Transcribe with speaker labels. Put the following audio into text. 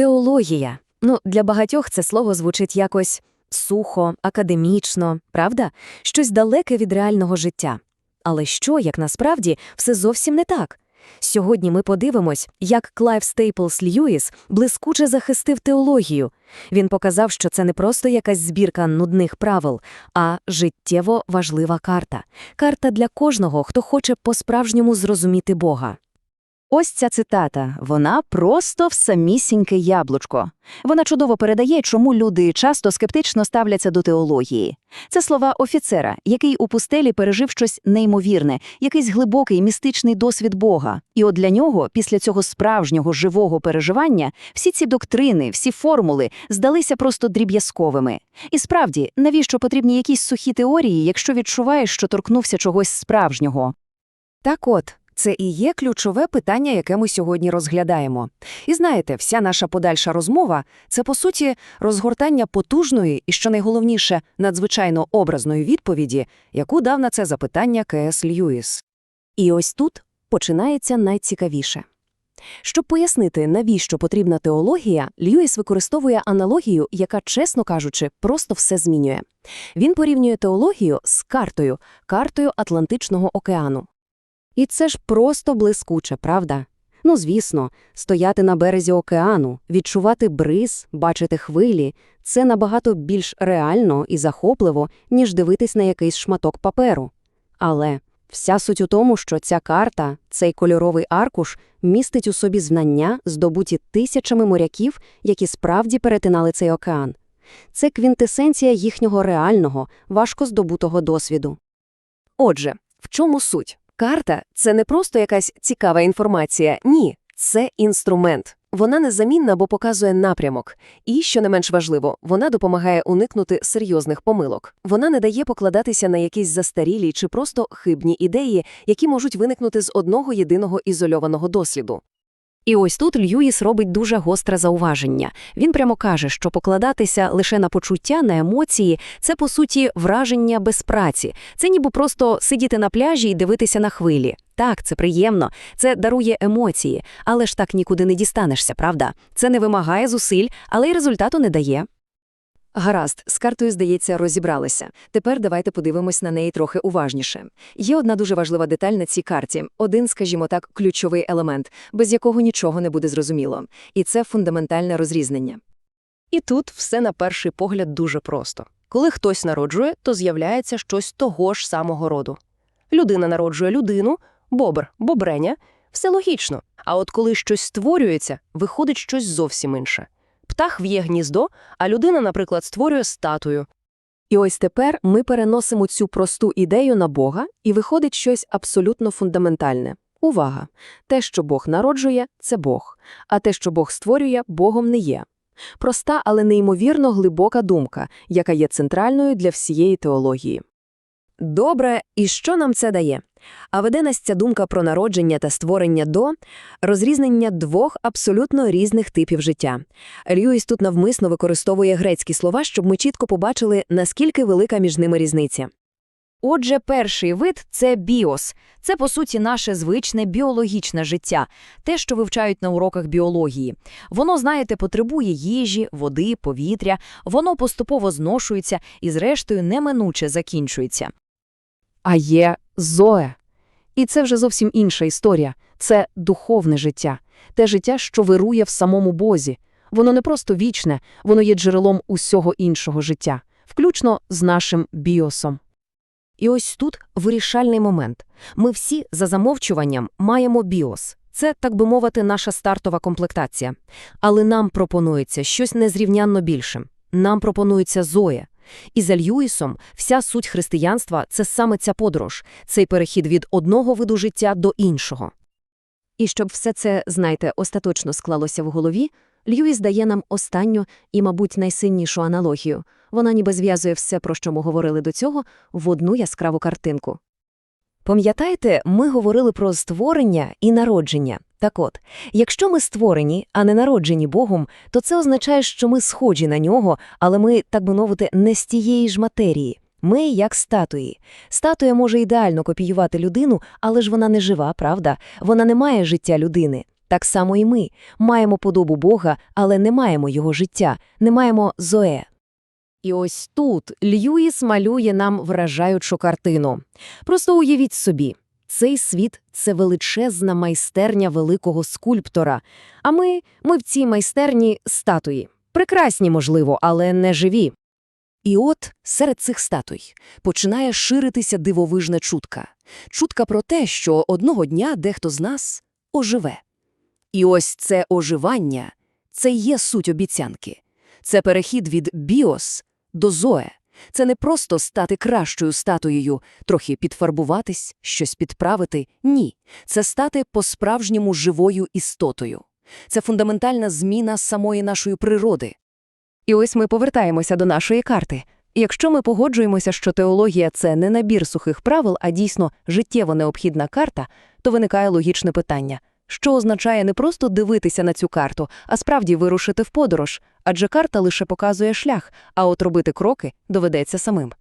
Speaker 1: Теологія. Ну, для багатьох це слово звучить якось сухо, академічно, правда? Щось далеке від реального життя. Але що, як насправді, все зовсім не так. Сьогодні ми подивимось, як Клайв Стейплс Льюіс блискуче захистив теологію. Він показав, що це не просто якась збірка нудних правил, а життєво важлива карта. Карта для кожного, хто хоче по-справжньому зрозуміти Бога.
Speaker 2: Ось ця цитата, вона просто в самісіньке яблучко. Вона чудово передає, чому люди часто скептично ставляться до теології. Це слова офіцера, який у пустелі пережив щось неймовірне, якийсь глибокий містичний досвід Бога. І от для нього, після цього справжнього живого переживання, всі ці доктрини, всі формули здалися просто дріб'язковими. І справді, навіщо потрібні якісь сухі теорії, якщо відчуваєш, що торкнувся чогось справжнього?
Speaker 1: Так от, це і є ключове питання, яке ми сьогодні розглядаємо. І знаєте, вся наша подальша розмова це, по суті, розгортання потужної і, що найголовніше, надзвичайно образної відповіді, яку дав на це запитання К.С. Льюіс. І ось тут починається найцікавіше. Щоб пояснити, навіщо потрібна теологія, Льюіс використовує аналогію, яка, чесно кажучи, просто все змінює. Він порівнює теологію з картою, картою Атлантичного океану. І це ж просто блискуче, правда? Ну, звісно, стояти на березі океану, відчувати бриз, бачити хвилі це набагато більш реально і захопливо, ніж дивитись на якийсь шматок паперу. Але вся суть у тому, що ця карта, цей кольоровий аркуш, містить у собі знання, здобуті тисячами моряків, які справді перетинали цей океан. Це квінтесенція їхнього реального, важко здобутого досвіду. Отже, в чому суть? Карта це не просто якась цікава інформація, ні, це інструмент. Вона незамінна, бо показує напрямок. І, що не менш важливо, вона допомагає уникнути серйозних помилок. Вона не дає покладатися на якісь застарілі чи просто хибні ідеї, які можуть виникнути з одного єдиного ізольованого досліду. І ось тут Льюіс робить дуже гостре зауваження. Він прямо каже, що покладатися лише на почуття, на емоції це по суті враження без праці. Це ніби просто сидіти на пляжі і дивитися на хвилі. Так, це приємно, це дарує емоції, але ж так нікуди не дістанешся, правда? Це не вимагає зусиль, але й результату не дає. Гаразд, з картою, здається, розібралися. Тепер давайте подивимось на неї трохи уважніше. Є одна дуже важлива деталь на цій карті, один, скажімо так, ключовий елемент, без якого нічого не буде зрозуміло, і це фундаментальне розрізнення. І тут все на перший погляд дуже просто. Коли хтось народжує, то з'являється щось того ж самого роду. Людина народжує людину, бобр, бобреня, все логічно. А от коли щось створюється, виходить щось зовсім інше. Птах в'є гніздо, а людина, наприклад, створює статую. І ось тепер ми переносимо цю просту ідею на Бога, і виходить щось абсолютно фундаментальне. Увага! Те, що Бог народжує, це Бог, а те, що Бог створює, Богом не є. Проста, але неймовірно глибока думка, яка є центральною для всієї теології. Добре, і що нам це дає? А веде нас ця думка про народження та створення до розрізнення двох абсолютно різних типів життя. Льюіс тут навмисно використовує грецькі слова, щоб ми чітко побачили, наскільки велика між ними різниця. Отже, перший вид це біос. Це, по суті, наше звичне біологічне життя, те, що вивчають на уроках біології. Воно, знаєте, потребує їжі, води, повітря, воно поступово зношується і, зрештою, неминуче закінчується. А є Зоe. І це вже зовсім інша історія. Це духовне життя, те життя, що вирує в самому Бозі. Воно не просто вічне, воно є джерелом усього іншого життя, включно з нашим біосом. І ось тут вирішальний момент. Ми всі за замовчуванням маємо біос. Це, так би мовити, наша стартова комплектація. Але нам пропонується щось незрівнянно більше. Нам пропонується Зоя. І за Льюісом вся суть християнства це саме ця подорож, цей перехід від одного виду життя до іншого. І щоб все це, знаєте, остаточно склалося в голові, Льюіс дає нам останню і, мабуть, найсильнішу аналогію. Вона ніби зв'язує все, про що ми говорили до цього, в одну яскраву картинку. Пам'ятаєте, ми говорили про створення і народження. Так от, якщо ми створені, а не народжені Богом, то це означає, що ми схожі на нього, але ми, так би мовити, не з тієї ж матерії. Ми як статуї. Статуя може ідеально копіювати людину, але ж вона не жива, правда? Вона не має життя людини.
Speaker 2: Так само і ми маємо подобу Бога, але не маємо його життя, не маємо Зоe. І ось тут Льюіс малює нам вражаючу картину. Просто уявіть собі, цей світ – це величезна майстерня великого скульптора, а ми, ми в цій майстерні статуї. Прекрасні, можливо, але не живі.
Speaker 1: І от серед цих статуй починає ширитися дивовижна чутка. Чутка про те, що одного дня дехто з нас оживе. І ось це оживання – це є суть обіцянки. Це перехід від біос до зоe. Це не просто стати кращою статуєю, трохи підфарбуватись, щось підправити. Ні. Це стати по-справжньому живою істотою. Це фундаментальна зміна самої нашої природи.
Speaker 2: І ось ми повертаємося до нашої карти. Якщо ми погоджуємося, що теологія – це не набір сухих правил, а дійсно життєво необхідна карта, то виникає логічне питання. Що означає не просто дивитися на цю карту, а справді вирушити в подорож? Адже карта лише показує шлях, а от робити кроки доведеться самим.